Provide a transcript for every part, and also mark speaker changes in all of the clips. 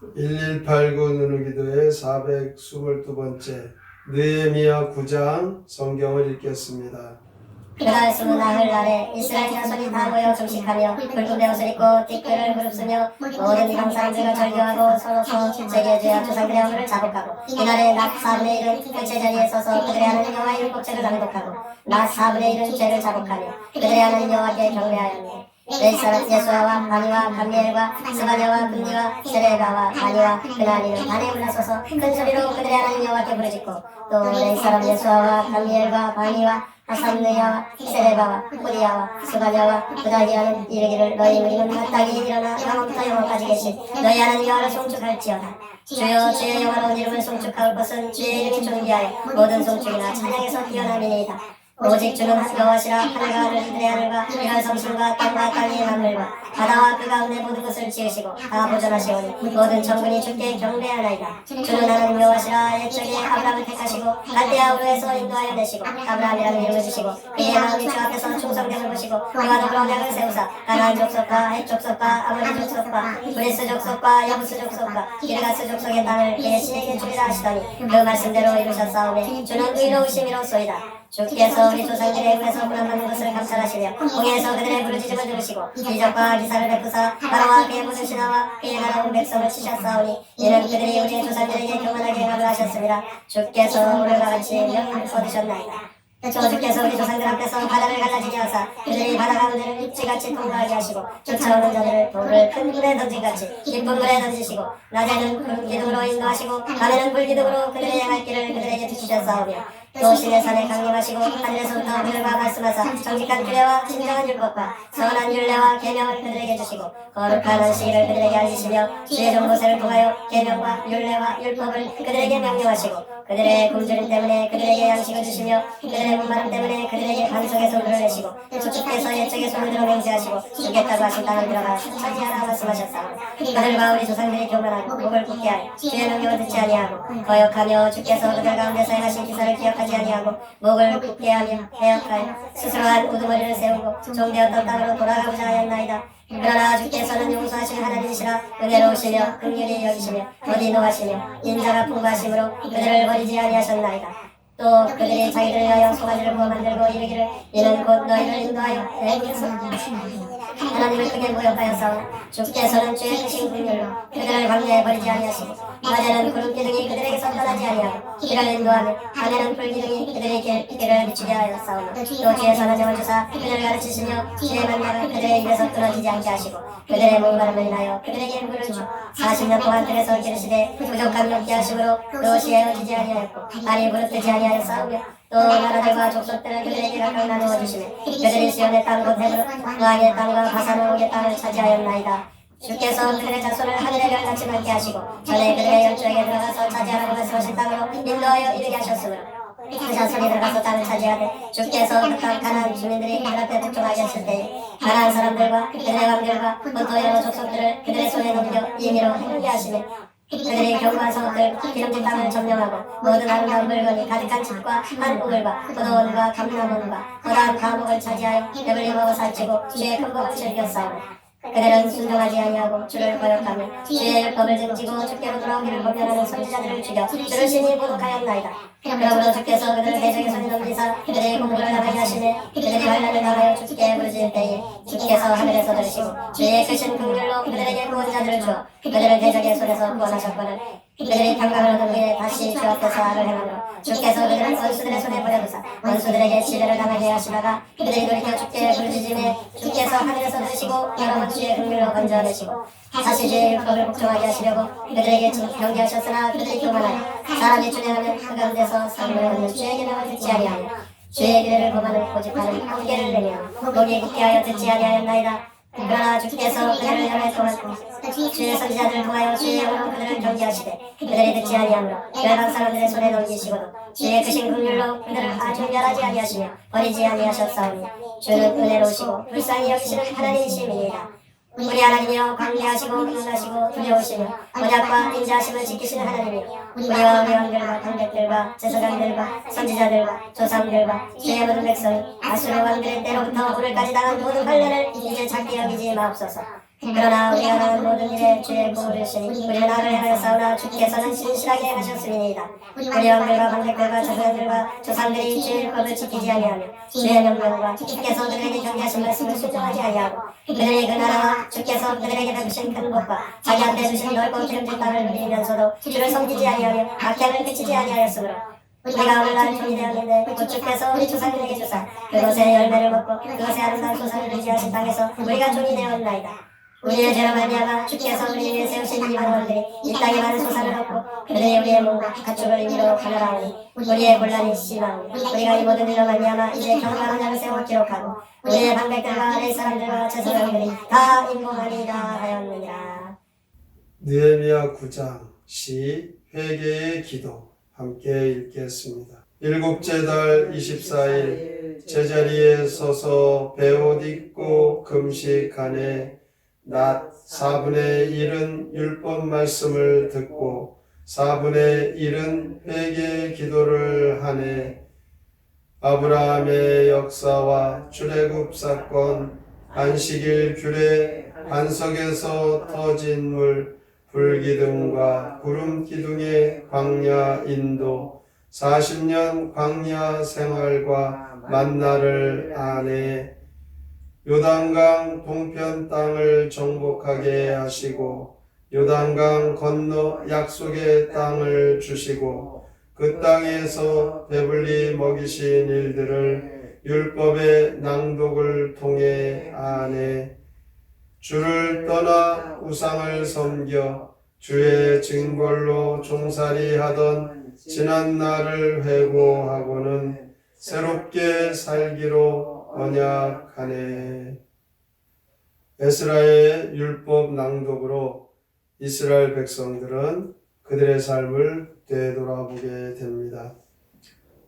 Speaker 1: 오늘 기도의 422번째 느헤미야 9장 성경을 읽겠습니다.
Speaker 2: 그날 스무 나흘 날에 이스라엘 자손이 다 모여 금식하며 붉은 옷을 입고 띠끌을 무릅쓰며 모든 사람들과 절교하고 서로 제게 죄와 조상들의 허물을 자복하고 이날에 낮 4분의 1은 일체 자리에 서서 그들의 하나님 이름 꼭죄를 낭독하고 낮 4분의 1은 죄를 자복하며 그들의 하나님 여호와께 경배하였네 내 사람 예수아와 바니와 감리엘과 스바냐와 금리와 세레가와 바니와 그나니는 반에 올라서서 큰 소리로 그들의 하나님 여호와께 부르짖고 또내 사람 예수아와 감리엘과 바니와 하삼느야와 세레바와 호디야와 스바냐와 그다니아는 이르기를 너희 우리는 마땅히 일어나 영원부터 영원까지 계신 너희 하나님 여호와를 송축할지어다. 주여 주의 영화로운 이름을 송축할 것은 주의 이름이 존귀하여 모든 송축이나 찬양에서 뛰어남이니이다 오직 주는 여호와시라. 하늘과 하늘 그들의 하늘과 이런 성신과 땅과 땅의 만물과 바다와 그 가운데 모든 것을 지으시고 다 보존하시오니 모든 정군이 주께 경배하나이다. 주는 하나님 여호와시라. 옛적에 아브라함을 택하시고 갈대아 우르에서 인도하여 내시고 아브라함이라는 이름을 주시고 그의 마음이 주 앞에서 충성됨을 보시고 그와 더불어 언약을 세우사 가나안 족속과 헷 족속과 아모리 족속과 브리스 족속과 여부스 족속과 기르가스 족속의 땅을 그의 신에게 주리라 하시더니 그 말씀대로 이루셨사오니 주는 의로우심이로소이다 주께서 우리 조상들의 물에서 물어나는 것을 감찰하시며 공에서 그들의 부르짖음을 들으시고 기적과 기사를 베푸사 바로와 그의 모든 신하와 그의 나라 온 백성을 치셨사오니 이는 그들이 우리의 조상들에게 교만하게 행함을 하셨습니다. 주께서 오늘과 같이 명을 거두셨나이다. 저 주께서 우리 조상들 앞에서 바다를 갈라지게 하사 그들이 바다 가운데를 입지같이 통과하게 하시고 쫓아오는 자들을 돌을 큰 물에 던진같이 깊은 물에 던지시고 낮에는 구름 기둥으로 인도하시고 밤에는 불기둥으로 그들의 향할 길을 그들에게 주시셨사오며 또 신의 산에 강림하시고 하늘에서부터 그들과 말씀하사 정직한 규례와 진정한 율법과 선한 율례와 계명을 그들에게 주시고 거룩한 안식일을 그들에게 알리시며 주의 정보세를 통하여 계명과 율례와 율법을 그들에게 명령하시고 그들의 굶주림 때문에 그들에게 양식을 주시며 그들의 목마름 때문에 그들에게 반석에서 물을 내시고 주께서 옛적에 손을 들어 맹세하시고 주겠다고 하신 땅을 들어가 차지하라 말씀하셨사오니 그들과 우리 조상들이 교만하고 목을 굳게 하여 주의 명령을 듣지 아니하고 거역하며 주께서 그들 가운데서 행하신 기사를 기억하 지 아니하고 목을 굳게 하며 해역하여 스스로 한 우두머리를 세우고 종되었던 땅으로 돌아가고자 하였나이다. 그러나 주께서는 용서하시는 하나님이시라 은혜로우시며 긍휼히 여기시며 어디 노하시며 인자가 풍부하심으로 그들을 버리지 아니하셨나이다. 또 그들이 자기를 위하여 송아지를 부어 만들고 이르기를 이는 곧 너희를 인도하여 애굽에서 하나님을 크게 모욕하였사오 주께서는 크신 긍휼로 그들을 광야에 버리지 아니하시고 낮에는 구름 기둥이 그들에게서 떠나지 아니하고 길을 인도하며 밤에는 불 기둥이 그들의 길, 길을 비추게 하였사오며 또 주의 선하정을 주사 그들을 가르치시며 주의 만나가 그들의 입에서 끊어지지 않게 하시고 그들의 목마름을 인하여 그들에게 물을 주 40년 동안 들에서 기르시되 부족함이 없게 하심으로 그것이 헤어지지 아니하였고 발이 부르뜨지 아니하였사오며 또 나라들과 족속들을 그들에게 각각 나누어 주시며 그들이 시온의 땅곧 헤브론 왕의 땅과 바산왕의 땅을 차지하였나이다. 주께서 그들의 자손을 하늘의 별같이 많게 하시고 전에 그들의 열조에게 들어가서 차지하라고 말씀하신 땅으로 인도하여 이르게 하셨으므로 그 자손이 들어가서 땅을 차지하되 주께서 그땅 가나안 주민들이 그들 앞에 복종하게 했을 때 가나안 사람들과 그들의 왕들과 본토 여러 족속들을 그들의 손에 넘겨 임의로 행하게 하시며 그들이 견고한 성읍들 기름진 땅을 점령하고 모든 아름다운 물건이 가득한 집과 한 우물과 포도원과 감나무과 거다한 감옥을 차지하여 배불리 먹어 살찌고 주의 큰 복을 즐겼사오니 그들은 순종하지 아니하고 주를 거역하며 주의 율법을 등지고 주께로 돌아오기를 범면하는 선지자들을 죽여 주를 신이 보독하였나이다. 그러므로 주께서 그들을 대적의 손에 넘기사 그들의 공부를 당하게 하시네 그들이 환란을 당하여 주께 부르짖을 때에 주께서 하늘에서 들으시고 주의 크신 긍휼로 그들에게 구원자들을 주어 그들을 대적의 손에서 구원하셨거늘 그들이 평강을 얻은 후에 다시 주 앞에서 악을 행하므로 주께서 그들을 원수들의 손에 버려두사 원수들에게 지배를 당하게 하시다가 그들이 돌이켜 주께 부르짖음에 주께서 하늘에서 들으시고 여러 번 주의 긍휼로 건져내시고 다시 주의 율법을 복종하게 하시려고 그들에게 경계하셨으나 그들이 교만하여 사람이 주례하면 그 가운데서 삶을 얻는 주의 계명을 듣지 아니하며 주의 기례를 범하는 고집하는 한계를 내며 목이 굳게 하여 듣지 아니하였나이다 그러나 주께서 그들을 향해 도왔고 주의 선지자들을 통하여 주의 영으로 그들을 경계하시되 그들이 듣지 아니하므로 열방 사람들의 손에 넘기시고도 주의 크신 긍휼로 그들을 아주 멸하지 아니하시며 버리지 아니하셨사오니 주는 은혜로우시고 불쌍히 여기시는 하나님이심이니이다 우리 하나님이여 광대하시고 흥하시고 두려우시며 언약과 인자하심을 지키시는 하나님이여 우리와 우리 왕들과 관객들과 제사장들과 선지자들과 조상들과 주의 모든 백성이 아수르 왕들의 때로부터 오늘까지 당한 모든 관례를 이제 작게 여기지 마옵소서 그러나 우리가 하는 모든 일에 주의 복을 주시니 우리는 나를 향하여 싸우나 주께서는 신실하게 하셨음이니이다. 우리 왕들과 방백들과 조상들과 조상들이 주의 법을 지키지 아니하며 주의 명령과 주께서 그들에게 경계하신 말씀을 순종하지 아니하고 그들이 그 나라와 주께서 그들에게 베푸신 큰 복과 자기한테 주신 넓고 기름진 땅을 누리면서도 주를 섬기지 아니하며 악행을 그치지 아니하였으므로 우리가 오늘날 종이 되었는데 곧 주께서 우리 조상들에게 주사 그것의 열매를 먹고 그것의 아름다운 소산을 유지하신 땅에서 우리가 종이 되었나이다 우리의 죄로 말미암아 주께서 우리 위에 세우신 이 만원들이 이 땅에 많은 소산을 얻고 그들이 우리의 몸과 가축을 임의로 가멸하오니 우리의 곤란이 심하오니 우리가 이 모든 일로 말미암아 이제 경건한 양을 세워 기록하고 우리의 방백들과 내 사람들과 제사장들이 다 인공하리다 하였느니라
Speaker 1: 느헤미야 9장 시 회개의 기도 함께 읽겠습니다. 일곱째 달 24일 제자리에 서서 베옷 입고 금식하네 낮 4분의 1은 율법 말씀을 듣고 4분의 1은 회개의 기도를 하네. 아브라함의 역사와 출애굽 사건 안식일 규례 반석에서 터진 물 불기둥과 구름 기둥의 광야 인도 40년 광야 생활과 만나를 안에 요단강 동편 땅을 정복하게 하시고 요단강 건너 약속의 땅을 주시고 그 땅에서 배불리 먹이신 일들을 율법의 낭독을 통해 안에 주를 떠나 우상을 섬겨 주의 징벌로 종살이 하던 지난 날을 회고하고는 새롭게 살기로 언약하네. 에스라의 율법 낭독으로 이스라엘 백성들은 그들의 삶을 되돌아보게 됩니다.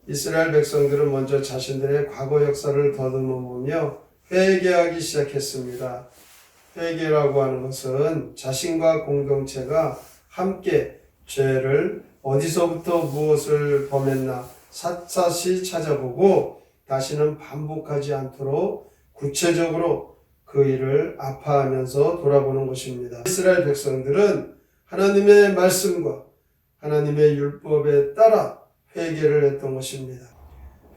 Speaker 1: 이스라엘 백성들은 먼저 자신들의 과거 역사를 더듬어 보며 회개하기 시작했습니다. 회개라고 하는 것은 자신과 공동체가 함께 죄를 어디서부터 무엇을 범했나 샅샅이 찾아보고 다시는 반복하지 않도록 구체적으로 그 일을 아파하면서 돌아보는 것입니다. 이스라엘 백성들은 하나님의 말씀과 하나님의 율법에 따라 회개를 했던 것입니다.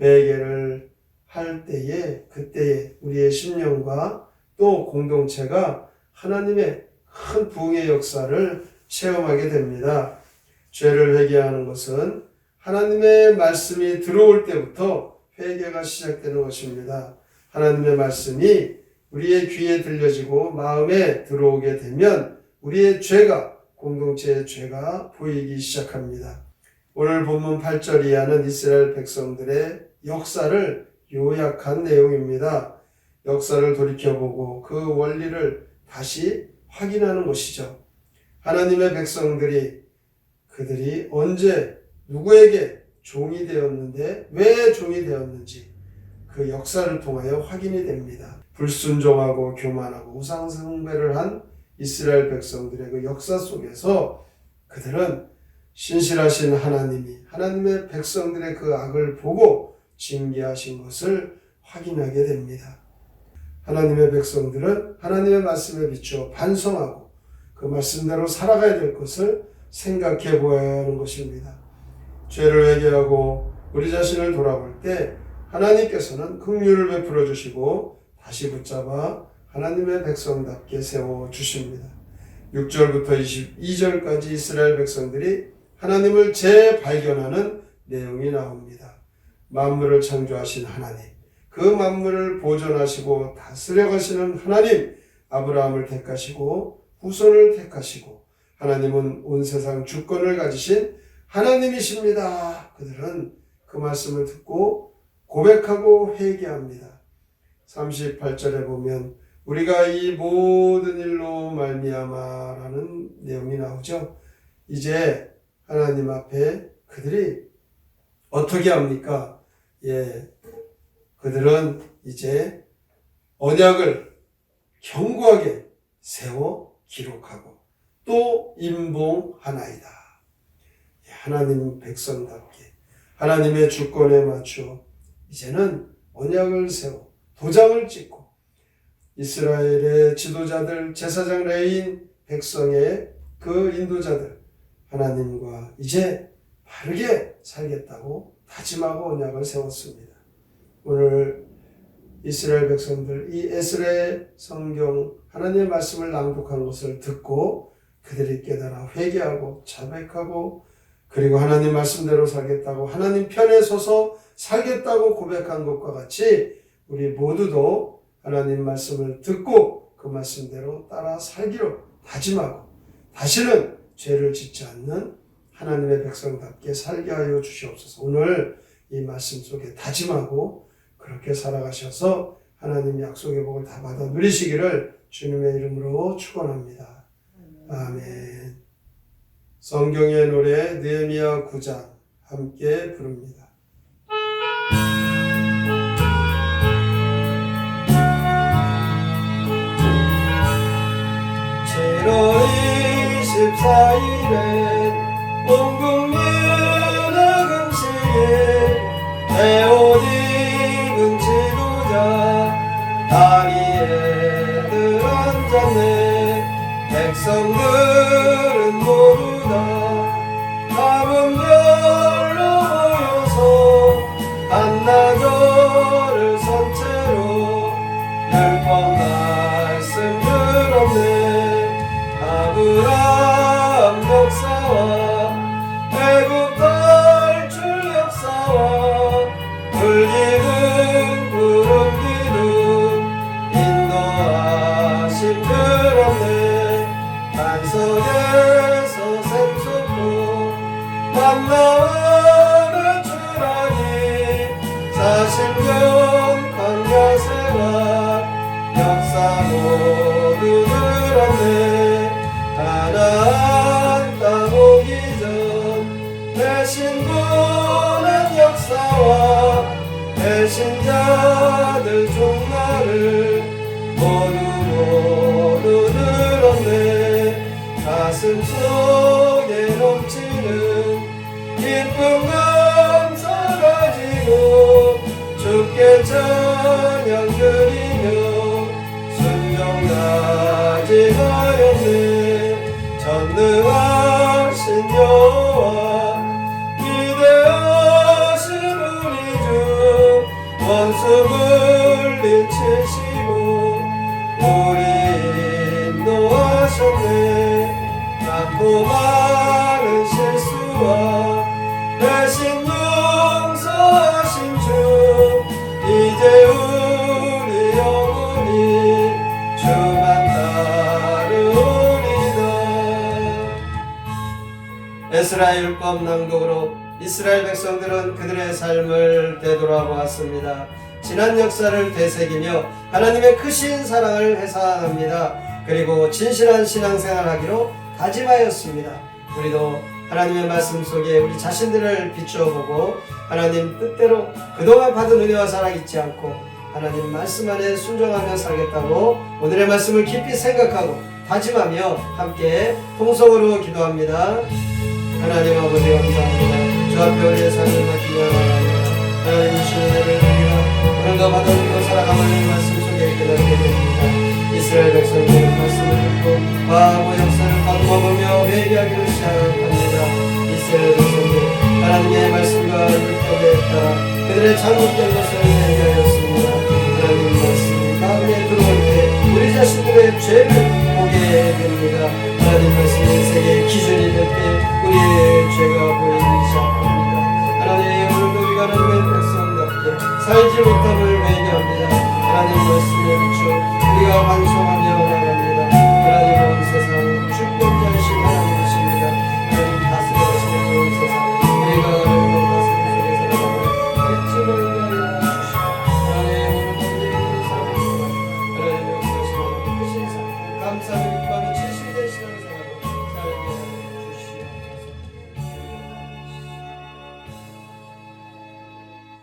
Speaker 1: 회개를 할 때에 그때에 우리의 심령과 또 공동체가 하나님의 큰 부흥의 역사를 체험하게 됩니다. 죄를 회개하는 것은 하나님의 말씀이 들어올 때부터 회개가 시작되는 것입니다. 하나님의 말씀이 우리의 귀에 들려지고 마음에 들어오게 되면 우리의 죄가 공동체의 죄가 보이기 시작합니다. 오늘 본문 8절 이하는 이스라엘 백성들의 역사를 요약한 내용입니다. 역사를 돌이켜보고 그 원리를 다시 확인하는 것이죠. 하나님의 백성들이 그들이 언제 누구에게 종이 되었는데 왜 종이 되었는지 그 역사를 통하여 확인이 됩니다. 불순종하고 교만하고 우상 숭배를 한 이스라엘 백성들의 그 역사 속에서 그들은 신실하신 하나님이 하나님의 백성들의 그 악을 보고 징계하신 것을 확인하게 됩니다. 하나님의 백성들은 하나님의 말씀에 비추어 반성하고 그 말씀대로 살아가야 될 것을 생각해 보아야 하는 것입니다. 죄를 회개하고 우리 자신을 돌아볼 때 하나님께서는 긍휼을 베풀어 주시고 다시 붙잡아 하나님의 백성답게 세워 주십니다. 6절부터 22절까지 이스라엘 백성들이 하나님을 재발견하는 내용이 나옵니다. 만물을 창조하신 하나님, 그 만물을 보존하시고 다스려 가시는 하나님, 아브라함을 택하시고 후손을 택하시고 하나님은 온 세상 주권을 가지신 하나님이십니다. 그들은 그 말씀을 듣고 고백하고 회개합니다. 38절에 보면 우리가 이 모든 일로 말미암아라는 내용이 나오죠. 이제 하나님 앞에 그들이 어떻게 합니까? 예. 그들은 이제 언약을 견고하게 세워 기록하고 또 임봉하나이다. 예, 하나님 백성답게 하나님의 주권에 맞춰 이제는 언약을 세워 도장을 찍고 이스라엘의 지도자들, 제사장 레인 백성의 그 인도자들 하나님과 이제 바르게 살겠다고 다짐하고 언약을 세웠습니다. 오늘 이스라엘 백성들 이 에스레 성경 하나님의 말씀을 낭독한 것을 듣고 그들이 깨달아 회개하고 자백하고 그리고 하나님 말씀대로 살겠다고 하나님 편에 서서 살겠다고 고백한 것과 같이 우리 모두도 하나님 말씀을 듣고 그 말씀대로 따라 살기로 다짐하고 다시는 죄를 짓지 않는 하나님의 백성답게 살게 하여 주시옵소서. 오늘 이 말씀 속에 다짐하고 그렇게 살아가셔서 하나님 약속의 복을 다 받아 누리시기를 주님의 이름으로 축원합니다. 아멘. 성경의 노래 느헤미야 9장 함께 부릅니다. 칠월 24일에 온 만나와를 주라니 광야 생활 역사 모두 들었네 하나님 땅 오기 전 대신 보낸 역사와 배신자들 종말을 모두 모두 들었네 가슴 속에 넘치는 기쁨 감사 가지고 주께 찬양 드리며 순종 다짐하였네. 전능하신 여호와 기대하신 우리 주 원수 물리치시고 우리 인도하셨네. 많 에스라 율법 낭독으로 이스라엘 백성들은 그들의 삶을 되돌아보았습니다. 지난 역사를 되새기며 하나님의 크신 사랑을 회상합니다. 그리고 진실한 신앙생활하기로 다짐하였습니다. 우리도 하나님의 말씀 속에 우리 자신들을 비추어보고 하나님 뜻대로 그동안 받은 은혜와 사랑 잊지 않고 하나님 말씀 안에 순종하며 살겠다고 오늘의 말씀을 깊이 생각하고 다짐하며 함께 통성으로 기도합니다. 하나님 아버지 감사합니다. 주 앞에 우리의 삶을 맡기가 바랍니다. 하나님 주신 은혜가 오늘도 받아들이고 살아가는 말씀 속에 깨닫게 됩니다. 이스라엘 백성들의 말씀을 듣고 과거 역사를 반복하며 회개하기로 시작합니다. 이스라엘 백성들 하나님의 말씀과 율법에 따라 그들의 잘못된 것을 회개하였습니다. 하나님 말씀 마음에 들어올 때 우리 자신들의 죄를 보게 됩니다. 하나님 말씀이 세계의 기준이 될때 czego by